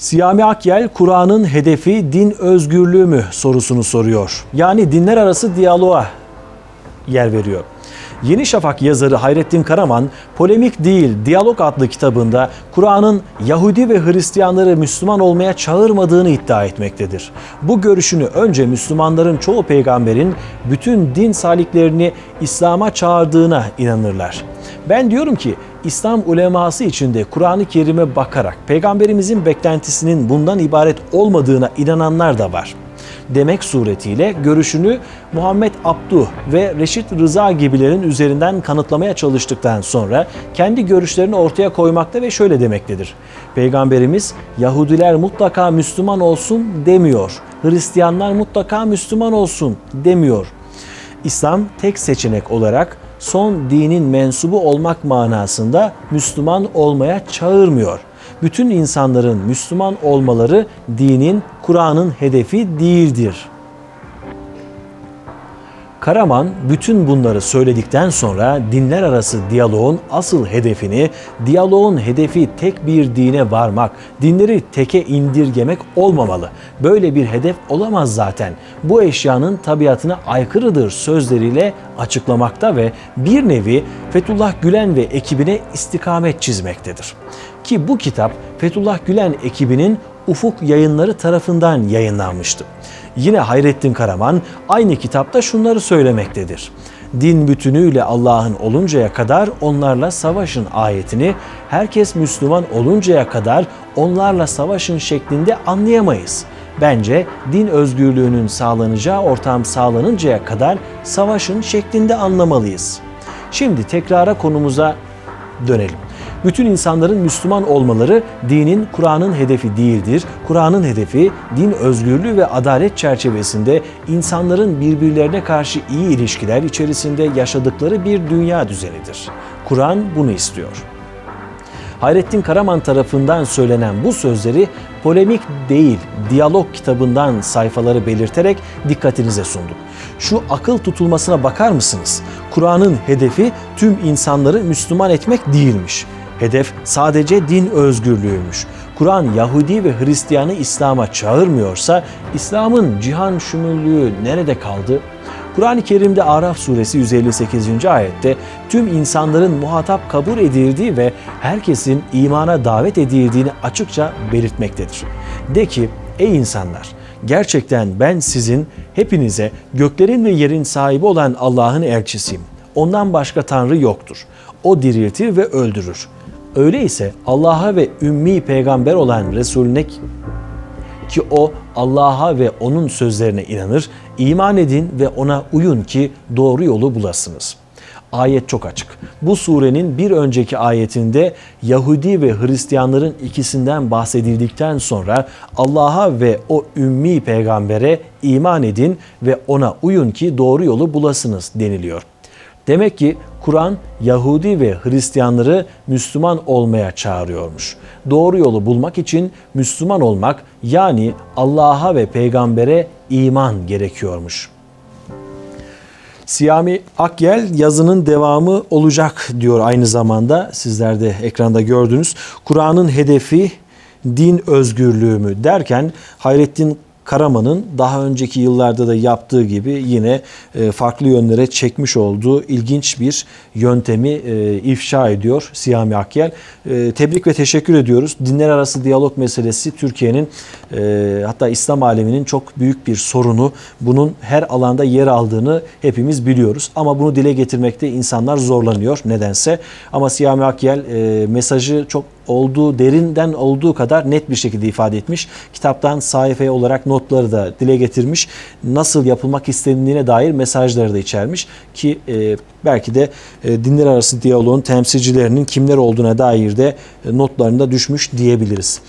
Siyami Akyel, Kur'an'ın hedefi din özgürlüğü mü sorusunu soruyor. Yani dinler arası diyaloğa yer veriyor. Yeni Şafak yazarı Hayrettin Karaman, Polemik Değil, Diyalog adlı kitabında Kur'an'ın Yahudi ve Hristiyanları Müslüman olmaya çağırmadığını iddia etmektedir. Bu görüşünü önce Müslümanların çoğu peygamberin bütün din saliklerini İslam'a çağırdığına inanırlar. Ben diyorum ki İslam uleması içinde Kur'an-ı Kerim'e bakarak peygamberimizin beklentisinin bundan ibaret olmadığına inananlar da var demek suretiyle görüşünü Muhammed Abduh ve Reşit Rıza gibilerin üzerinden kanıtlamaya çalıştıktan sonra kendi görüşlerini ortaya koymakta ve şöyle demektedir. Peygamberimiz Yahudiler mutlaka Müslüman olsun demiyor. Hristiyanlar mutlaka Müslüman olsun demiyor. İslam tek seçenek olarak son dinin mensubu olmak manasında Müslüman olmaya çağırmıyor. Bütün insanların Müslüman olmaları dinin, Kur'an'ın hedefi değildir. Karaman bütün bunları söyledikten sonra dinler arası diyaloğun asıl hedefini, diyaloğun hedefi tek bir dine varmak, dinleri teke indirgemek olmamalı. Böyle bir hedef olamaz zaten. Bu eşyanın tabiatına aykırıdır sözleriyle açıklamakta ve bir nevi Fethullah Gülen ve ekibine istikamet çizmektedir. Ki bu kitap Fethullah Gülen ekibinin Ufuk Yayınları tarafından yayınlanmıştı. Yine Hayrettin Karaman aynı kitapta şunları söylemektedir. Din bütünüyle Allah'ın oluncaya kadar onlarla savaşın ayetini herkes Müslüman oluncaya kadar onlarla savaşın şeklinde anlayamayız. Bence din özgürlüğünün sağlanacağı ortam sağlanıncaya kadar savaşın şeklinde anlamalıyız. Şimdi tekrara konumuza dönelim. Bütün insanların Müslüman olmaları dinin, Kur'an'ın hedefi değildir. Kur'an'ın hedefi din özgürlüğü ve adalet çerçevesinde insanların birbirlerine karşı iyi ilişkiler içerisinde yaşadıkları bir dünya düzenidir. Kur'an bunu istiyor. Hayrettin Karaman tarafından söylenen bu sözleri polemik değil, diyalog kitabından sayfaları belirterek dikkatinize sunduk. Şu akıl tutulmasına bakar mısınız? Kur'an'ın hedefi tüm insanları Müslüman etmek değilmiş. Hedef sadece din özgürlüğüymüş. Kur'an Yahudi ve Hristiyanı İslam'a çağırmıyorsa İslam'ın cihan şumurluğu nerede kaldı? Kur'an-ı Kerim'de Araf suresi 158. ayette tüm insanların muhatap kabul edildiği ve herkesin imana davet edildiğini açıkça belirtmektedir. De ki ey insanlar gerçekten ben sizin hepinize göklerin ve yerin sahibi olan Allah'ın elçisiyim. Ondan başka tanrı yoktur. O diriltir ve öldürür. Öyleyse Allah'a ve ümmi peygamber olan Resulüne ki o Allah'a ve onun sözlerine inanır, iman edin ve ona uyun ki doğru yolu bulasınız. Ayet çok açık. Bu surenin bir önceki ayetinde Yahudi ve Hristiyanların ikisinden bahsedildikten sonra Allah'a ve o ümmi peygambere iman edin ve ona uyun ki doğru yolu bulasınız deniliyor. Demek ki Kur'an Yahudi ve Hristiyanları Müslüman olmaya çağırıyormuş. Doğru yolu bulmak için Müslüman olmak yani Allah'a ve peygambere iman gerekiyormuş. Siyami Akyel yazının devamı olacak diyor aynı zamanda. Sizler de ekranda gördünüz. Kur'an'ın hedefi din özgürlüğü mü derken Hayrettin Karaman'ın daha önceki yıllarda da yaptığı gibi yine e, farklı yönlere çekmiş olduğu ilginç bir yöntemi e, ifşa ediyor Siyami Akyel. E, tebrik ve teşekkür ediyoruz. Dinler arası diyalog meselesi Türkiye'nin hatta İslam aleminin çok büyük bir sorunu. Bunun her alanda yer aldığını hepimiz biliyoruz. Ama bunu dile getirmekte insanlar zorlanıyor nedense. Ama Siyami Akyel mesajı çok olduğu derinden olduğu kadar net bir şekilde ifade etmiş. Kitaptan sayfaya olarak notları da dile getirmiş. Nasıl yapılmak istendiğine dair mesajları da içermiş ki e, belki de e, dinler arası diyaloğun temsilcilerinin kimler olduğuna dair de e, notlarında düşmüş diyebiliriz.